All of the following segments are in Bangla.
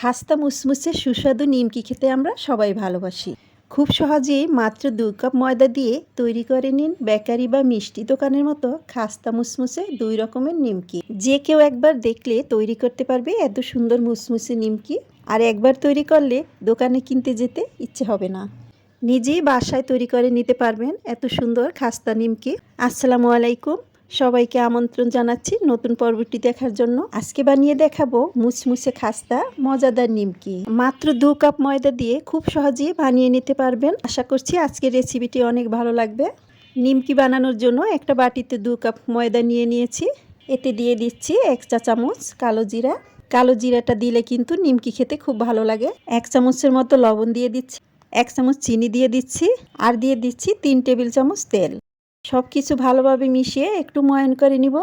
খাস্তা মুসমুসে সুস্বাদু নিমকি খেতে আমরা সবাই ভালোবাসি। খুব সহজেই মাত্র দু কাপ ময়দা দিয়ে তৈরি করে নিন বেকারি বা মিষ্টি দোকানের মতো খাস্তা মুসমুসে দুই রকমের নিমকি। যে কেউ একবার দেখলে তৈরি করতে পারবে এত সুন্দর মুসমুসে নিমকি আর একবার তৈরি করলে দোকানে কিনতে যেতে ইচ্ছে হবে না। নিজেই বাসায় তৈরি করে নিতে পারবেন এত সুন্দর খাস্তা নিমকি। আসসালামু আলাইকুম। সবাইকে আমন্ত্রণ জানাচ্ছি নতুন পর্বটি দেখার জন্য। আজকে বানিয়ে দেখাবো মুচমুচে খাস্তা, মজাদার নিমকি। মাত্র দু কাপ ময়দা দিয়ে খুব সহজেই বানিয়ে নিতে পারবেন। আশা করছি আজকের রেসিপিটি অনেক ভালো লাগবে। নিমকি বানানোর জন্য একটা বাটিতে দু কাপ ময়দা নিয়ে নিয়েছি। এতে দিয়ে দিচ্ছি এক চা চামচ কালো জিরা। কালো জিরাটা দিলে কিন্তু নিমকি খেতে খুব ভালো লাগে। এক চামচের মতো লবণ দিয়ে দিচ্ছি। এক চামচ চিনি দিয়ে দিচ্ছি। আর দিয়ে দিচ্ছি তিন টেবিল চামচ তেল। সব কিছু ভালোভাবে মিশিয়ে একটু ময়ন করে নিব।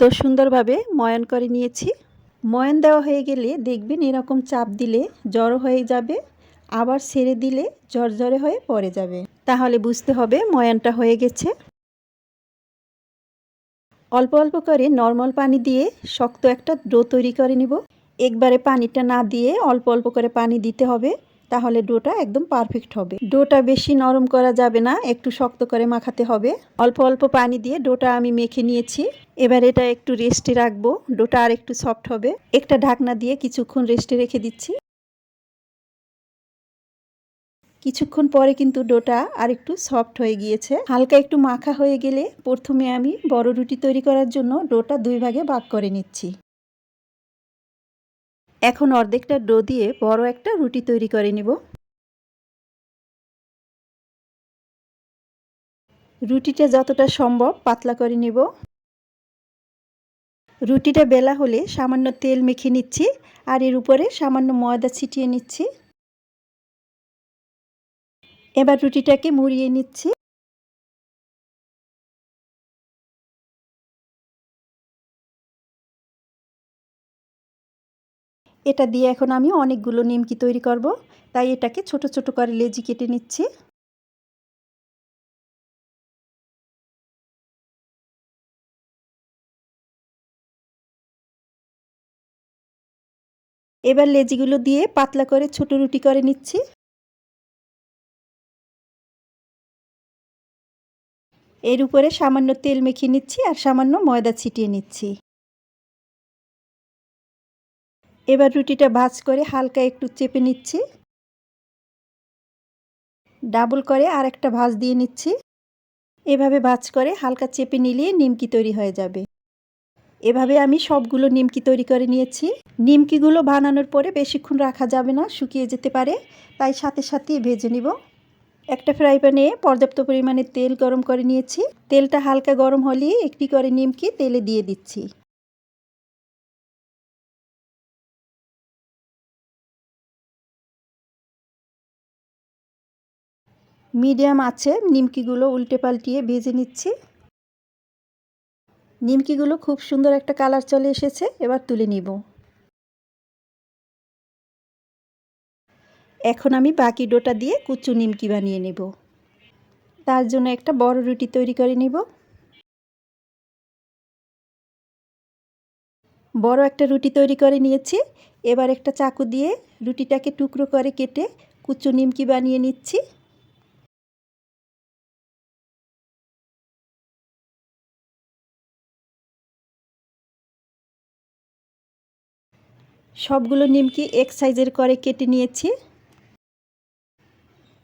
তো সুন্দরভাবে ময়ন করে নিয়েছি। ময়ন দেওয়া হয়ে গেলে দেখবেন এরকম চাপ দিলে জড়ো হয়ে যাবে, আবার ছেড়ে দিলে ঝরঝরে হয়ে পড়ে যাবে। তাহলে বুঝতে হবে ময়ানটা হয়ে গেছে। অল্প অল্প করে নর্মাল পানি দিয়ে শক্ত একটা ডো তৈরি করে নিব। একবারে পানিটা না দিয়ে অল্প অল্প করে পানি দিতে হবে। তাহলে ডোটা একদম পারফেক্ট হবে। ডোটা বেশি নরম করা যাবে না, একটু শক্ত করে মাখাতে হবে। অল্প অল্প পানি দিয়ে ডোটা আমি মেখে নিয়েছি। এবার এটা একটু রেস্টে রাখব, ডোটা আর একটু সফট হবে। একটা ঢাকনা দিয়ে কিছুক্ষণ রেস্টে রেখে দিচ্ছি। কিছুক্ষণ পরে কিন্তু ডোটা আর একটু সফট হয়ে গিয়েছে। হালকা একটু মাখা হয়ে গেলে প্রথমে আমি বড় রুটি তৈরি করার জন্য ডোটা দুই ভাগে ভাগ করে নিচ্ছি। এখন অর্ধেকটা ডো দিয়ে বড় একটা রুটি তৈরি করে নিব। রুটিটা যতটা সম্ভব পাতলা করে নিব। রুটিটা বেলা হলে সামান্য তেল মেখে নিচ্ছি আর এর উপরে সামান্য ময়দা ছিটিয়ে নিচ্ছি। এবার রুটিটাকে মুড়িয়ে নিচ্ছি। এটা দিয়ে এখন আমি অনেকগুলো নিমকি তৈরি করব। তাই এটাকে ছোট ছোট করে লেজি কেটে নিচ্ছি। এবার লেজিগুলো দিয়ে পাতলা করে ছোট রুটি করে নিচ্ছি। এর উপরে সামান্য তেল মেখে নিচ্ছি আর সামান্য ময়দা ছিটিয়ে নিচ্ছি। এবার রুটিটা ভাজ করে হালকা একটু চেপে নিচ্ছি। ডাবল করে আর একটা ভাজ দিয়ে নিচ্ছি। এভাবে ভাজ করে হালকা চেপে নিলে নিমকি তৈরি হয়ে যাবে। এভাবে আমি সবগুলো নিমকি তৈরি করে নিয়েছি। নিমকিগুলো বানানোর পরে বেশিক্ষণ রাখা যাবে না, শুকিয়ে যেতে পারে। তাই সাথে সাথেই ভেজে নিব। একটা ফ্রাই প্যানে পর্যাপ্ত পরিমাণে তেল গরম করে নিয়েছি। তেলটা হালকা গরম হলে একটি করে নিমকি তেলে দিয়ে দিচ্ছি। মিডিয়াম আছে, নিমকিগুলো উল্টে পাল্টিয়ে ভেজে নিচ্ছি। নিমকিগুলো খুব সুন্দর একটা কালার চলে এসেছে, এবার তুলে নিব। এখন আমি বাকি ডোটা দিয়ে কুচু নিমকি বানিয়ে নেব। তার জন্য একটা বড় রুটি তৈরি করে নিব। বড় একটা রুটি তৈরি করে নিয়েছি। এবার একটা চাকু দিয়ে রুটিটাকে টুকরো করে কেটে কুচু নিমকি বানিয়ে নিচ্ছি। সবগুলো নিমকি এক সাইজের করে কেটে নিয়েছি।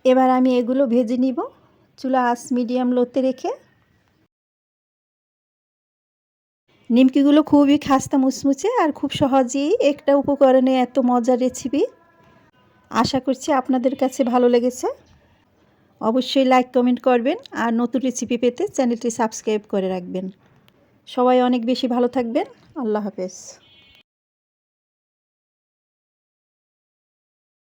এবার আমি এগুলো ভেজে নিব। চুলা আস মিডিয়াম লোতে রেখে। নিমকিগুলো খুবই খাস্তা মুচমুচে আর খুব সহজেই একটা উপকরণে এত মজার রেসিপি। আশা করছি আপনাদের কাছে ভালো লেগেছে। অবশ্যই লাইক, কমেন্ট করবেন আর নতুন রেসিপি পেতে চ্যানেলটি সাবস্ক্রাইব করে রাখবেন। সবাই অনেক বেশি ভালো থাকবেন। আল্লাহ হাফেজ।